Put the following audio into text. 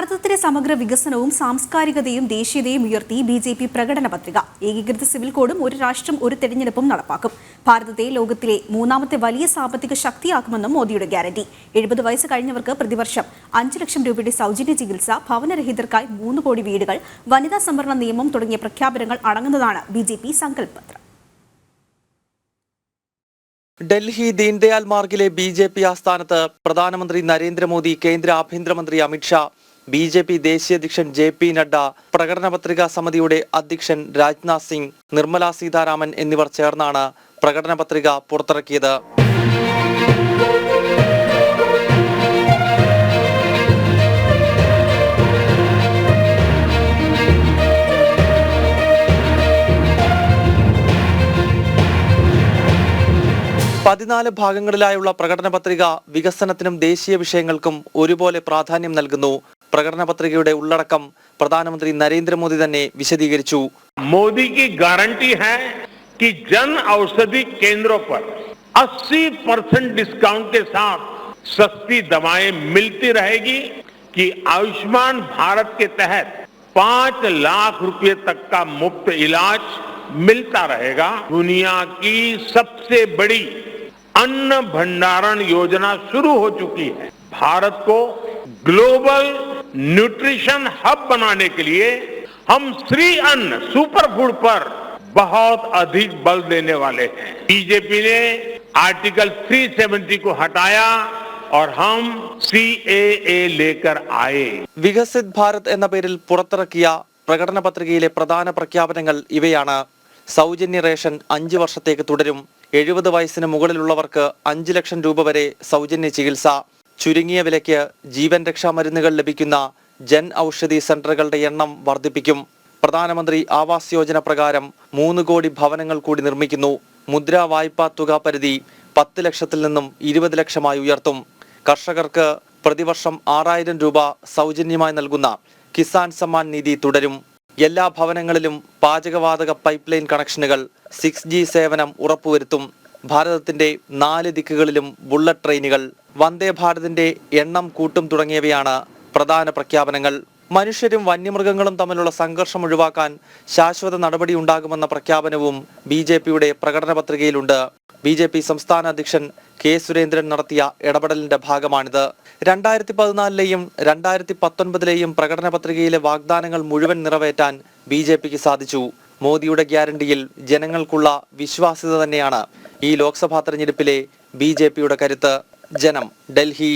ഭാരതത്തിലെ സമഗ്ര വികസനവും സാംസ്കാരികതയും ദേശീയതയും ഉയർത്തി ബി ജെ പി പ്രകടന പത്രിക. ഏകീകൃത സിവിൽ കോഡും ഒരു രാഷ്ട്രം ഒരു തെരഞ്ഞെടുപ്പും നടപ്പാക്കും. ഭാരതത്തെ ലോകത്തിലെ മൂന്നാമത്തെ വലിയ സാമ്പത്തിക ശക്തിയാക്കുമെന്നും മോദിയുടെ ഗ്യാരണ്ടി എഴുപത് വയസ്സ് കഴിഞ്ഞവർക്ക് പ്രതിവർഷം അഞ്ച് ലക്ഷം രൂപയുടെ സൗജന്യ ചികിത്സ ഭവനരഹിതർക്കായി മൂന്ന് കോടി വീടുകൾ വനിതാ സംവരണ നിയമം തുടങ്ങിയ പ്രഖ്യാപനങ്ങൾ അടങ്ങുന്നതാണ് ബി ജെ പി സങ്കല്പത്രം ഡൽഹി ദീൻദയാൽ മാർഗിലെ ബി ജെ പി ആസ്ഥാനത്ത് പ്രധാനമന്ത്രി നരേന്ദ്രമോദി കേന്ദ്ര ആഭ്യന്തരമന്ത്രി അമിത്ഷാ ബി ജെ പി ദേശീയ അധ്യക്ഷൻ ജെ പി നഡ്ഡ പ്രകടന പത്രികാ സമിതിയുടെ അധ്യക്ഷൻ രാജ്നാഥ് സിംഗ് നിർമ്മല സീതാരാമൻ എന്നിവർ ചേർന്നാണ് പ്രകടന പത്രിക പുറത്തിറക്കിയത്. പതിനാല് ഭാഗങ്ങളിലായുള്ള പ്രകടന പത്രിക വികസനത്തിനും ദേശീയ വിഷയങ്ങൾക്കും ഒരുപോലെ പ്രാധാന്യം നൽകുന്നു. പ്രകടന പത്രികയുടെ ഉള്ളടക്കം പ്രധാനമന്ത്രി നരേന്ദ്രമോദി തന്നെ വിശദീകരിച്ചു मोदी की गारंटी है कि जन औषधि केंद्रों पर 80 परसेंट डिस्काउंट के साथ सस्ती दवाएं मिलती रहेगी कि आयुष्मान भारत के तहत पांच लाख रुपए तक का मुफ्त इलाज मिलता रहेगा दुनिया की सबसे बड़ी अन्न भंडारण योजना शुरू हो चुकी है भारत को ग्लोबल न्यूट्रिशन हब बनाने के लिए हम श्री अन्न सुपर फूड पर बहुत अधिक बल देने वाले हैं बीजेपी ने आर्टिकल 370 को हटाया और हम सी लेकर आए വികസിത് ഭാരത് എന്ന പേരിൽ പുറത്തിറക്കിയ പ്രകടന പത്രികയിലെ പ്രധാന പ്രഖ്യാപനങ്ങൾ ഇവയാണ് സൗജന്യ റേഷൻ അഞ്ച് വർഷത്തേക്ക് തുടരും എഴുപത് വയസ്സിന് മുകളിലുള്ളവർക്ക് അഞ്ച് ലക്ഷം രൂപ വരെ സൗജന്യ ചികിത്സ ചുരുങ്ങിയ വിലയ്ക്ക് ജീവൻ രക്ഷാ മരുന്നുകൾ ലഭിക്കുന്ന ജൻ ഔഷധി സെന്ററുകളുടെ എണ്ണം വർദ്ധിപ്പിക്കും. പ്രധാനമന്ത്രി ആവാസ് യോജന പ്രകാരം മൂന്ന് കോടി ഭവനങ്ങൾ കൂടി നിർമ്മിക്കുന്നു. മുദ്രാ വായ്പാ തുക പരിധി പത്ത് ലക്ഷത്തിൽ നിന്നും ഇരുപത് ലക്ഷമായി ഉയർത്തും. കർഷകർക്ക് പ്രതിവർഷം ആറായിരം രൂപ സൗജന്യമായി നൽകുന്ന കിസാൻ സമ്മാൻ നിധി തുടരും. എല്ലാ ഭവനങ്ങളിലും പാചകവാതക പൈപ്പ് ലൈൻ കണക്ഷനുകൾ സിക്സ് സേവനം ഉറപ്പുവരുത്തും. ഭാരതത്തിന്റെ നാല് ദിക്കുകളിലും ബുള്ളറ്റ് ട്രെയിനുകൾ വന്ദേ ഭാരതിന്റെ എണ്ണം കൂട്ടും തുടങ്ങിയവയാണ് പ്രധാന പ്രഖ്യാപനങ്ങൾ. മനുഷ്യരും വന്യമൃഗങ്ങളും തമ്മിലുള്ള സംഘർഷം ഒഴിവാക്കാൻ ശാശ്വത നടപടി ഉണ്ടാകുമെന്ന പ്രഖ്യാപനവും ബി ജെ പിയുടെ പ്രകടന പത്രികയിലുണ്ട്. ബി ജെ പി സംസ്ഥാന അധ്യക്ഷൻ കെ സുരേന്ദ്രൻ നടത്തിയ ഇടപെടലിന്റെ ഭാഗമാണിത്. രണ്ടായിരത്തി പതിനാലിലെയും രണ്ടായിരത്തി പത്തൊൻപതിലെയും പ്രകടന പത്രികയിലെ വാഗ്ദാനങ്ങൾ മുഴുവൻ നിറവേറ്റാൻ ബി ജെ പിക്ക് സാധിച്ചു. മോദിയുടെ ഗ്യാരണ്ടിയിൽ ജനങ്ങൾക്കുള്ള വിശ്വാസ്യത തന്നെയാണ് ഈ ലോക്സഭാ തെരഞ്ഞെടുപ്പിലെ ബി ജെ പിയുടെ കരുത്ത്. ജനം ഡൽഹി